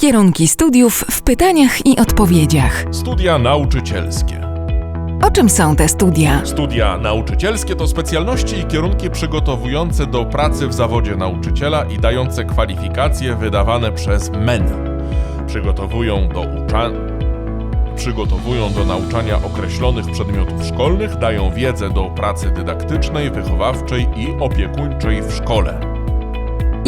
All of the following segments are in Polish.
Kierunki studiów w pytaniach i odpowiedziach. Studia nauczycielskie. O czym są te studia? Studia nauczycielskie to specjalności i kierunki przygotowujące do pracy w zawodzie nauczyciela i dające kwalifikacje wydawane przez MEN. Przygotowują do ucza... Przygotowują do nauczania określonych przedmiotów szkolnych, dają wiedzę do pracy dydaktycznej, wychowawczej i opiekuńczej w szkole.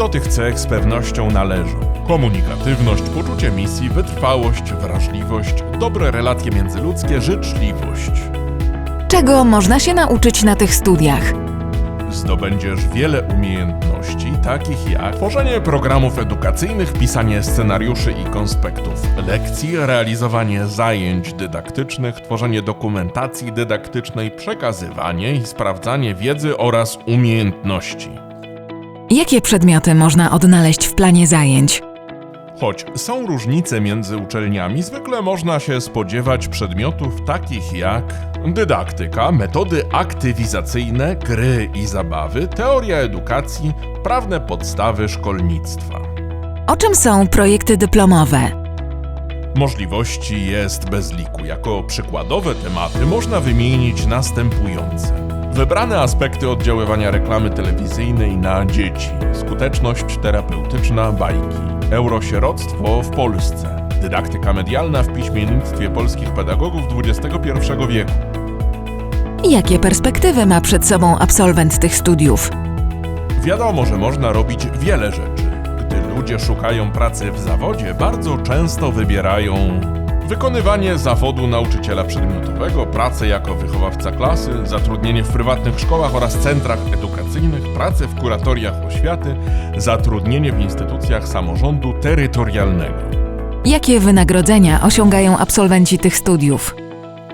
Do tych cech z pewnością należą komunikatywność, poczucie misji, wytrwałość, wrażliwość, dobre relacje międzyludzkie, życzliwość. Czego można się nauczyć na tych studiach? Zdobędziesz wiele umiejętności, takich jak tworzenie programów edukacyjnych, pisanie scenariuszy i konspektów lekcji, realizowanie zajęć dydaktycznych, tworzenie dokumentacji dydaktycznej, przekazywanie i sprawdzanie wiedzy oraz umiejętności. Jakie przedmioty można odnaleźć w planie zajęć? Choć są różnice między uczelniami, zwykle można się spodziewać przedmiotów takich jak dydaktyka, metody aktywizacyjne, gry i zabawy, teoria edukacji, prawne podstawy szkolnictwa. O czym są projekty dyplomowe? Możliwości jest bez liku. Jako przykładowe tematy można wymienić następujące. Wybrane aspekty oddziaływania reklamy telewizyjnej na dzieci, skuteczność terapeutyczna bajki, eurosieroctwo w Polsce, dydaktyka medialna w piśmiennictwie polskich pedagogów XXI wieku. Jakie perspektywy ma przed sobą absolwent tych studiów? Wiadomo, że można robić wiele rzeczy. Gdy ludzie szukają pracy w zawodzie, bardzo często wybierają wykonywanie zawodu nauczyciela przedmiotowego, pracę jako wychowawca klasy, zatrudnienie w prywatnych szkołach oraz centrach edukacyjnych, pracę w kuratoriach oświaty, zatrudnienie w instytucjach samorządu terytorialnego. Jakie wynagrodzenia osiągają absolwenci tych studiów?